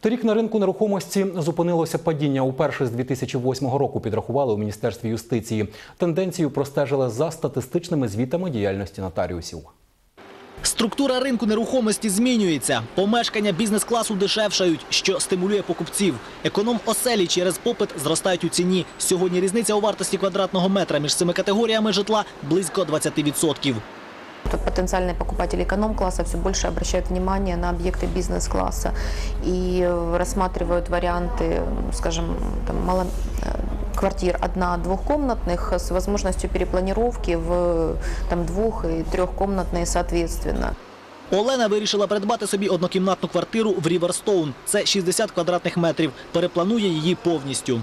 Торік на ринку нерухомості зупинилося падіння. Уперше з 2008 року підрахували у міністерстві юстиції. Тенденцію простежили за статистичними звітами діяльності нотаріусів. Структура ринку нерухомості змінюється. Помешкання бізнес-класу дешевшають, що стимулює покупців. Економ оселі через попит зростають у ціні. Сьогодні різниця у вартості квадратного метра між цими категоріями житла близько 20%. Тут потенциальные покупатели эконом-класса все больше обращают внимание на объекты бизнес-класса и э, рассматривают варианты, м, скажем, там, мало, э, квартир одна-двухкомнатных с возможностью перепланировки в э, там, двух- и трехкомнатные соответственно. Олена вирішила придбати собі однокімнатну квартиру в Ріверстоун. Це 60 квадратних метрів. Перепланує її повністю.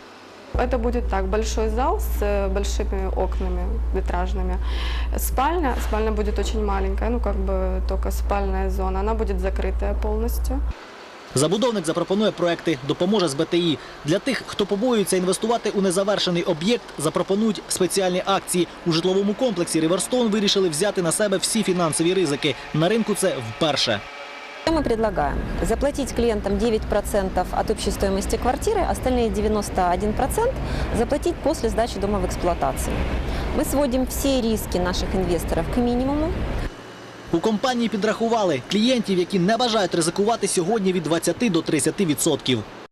Это будет так, большой зал с э, большими окнами витражными. Спальня, спальня будет очень маленькая, ну как бы только спальная зона, она будет закрытая полностью. Забудовник запропонує проекти, допоможе з БТІ. Для тих, хто побоюється інвестувати у незавершений об'єкт, запропонують спеціальні акції. У житловому комплексі Riverstone вирішили взяти на себе всі фінансові ризики. На ринку це вперше. Что мы предлагаем? Заплатить клиентам 9% от общей стоимости квартиры, остальные 91% заплатить после сдачи дома в эксплуатацию. Мы сводим все риски наших инвесторов к минимуму. У компанії підрахували клієнтів, які не бажають ризикувати сьогодні від 20 до 30%.